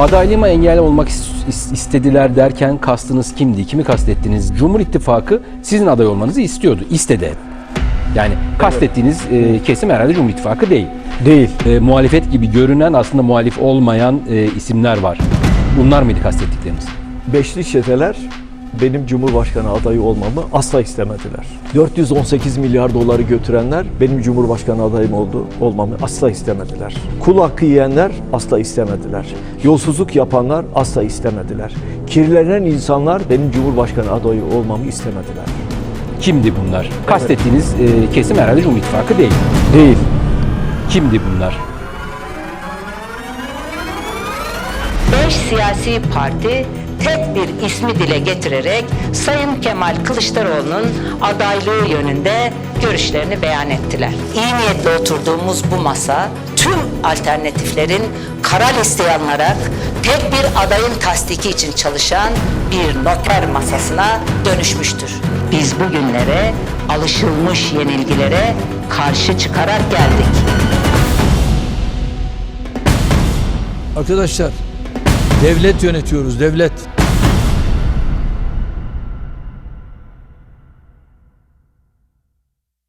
Adaylığıma engel olmak is- is- istediler derken kastınız kimdi? Kimi kastettiniz? Cumhur İttifakı sizin aday olmanızı istiyordu. İstedi. Yani kastettiğiniz e, kesim herhalde Cumhur İttifakı değil. Değil. E, muhalefet gibi görünen aslında muhalif olmayan e, isimler var. Bunlar mıydı kastettikleriniz? Beşli çeteler benim Cumhurbaşkanı adayı olmamı asla istemediler. 418 milyar doları götürenler benim Cumhurbaşkanı adayım oldu, olmamı asla istemediler. Kul hakkı yiyenler asla istemediler. Yolsuzluk yapanlar asla istemediler. Kirlenen insanlar benim Cumhurbaşkanı adayı olmamı istemediler. Kimdi bunlar? Kastettiğiniz e, kesim herhalde Cumhur İttifakı değil. Değil. Kimdi bunlar? Beş siyasi parti tek bir ismi dile getirerek Sayın Kemal Kılıçdaroğlu'nun adaylığı yönünde görüşlerini beyan ettiler. İyi niyetle oturduğumuz bu masa tüm alternatiflerin kara listeye alınarak tek bir adayın tasdiki için çalışan bir noter masasına dönüşmüştür. Biz bugünlere alışılmış yenilgilere karşı çıkarak geldik. Arkadaşlar devlet yönetiyoruz devlet.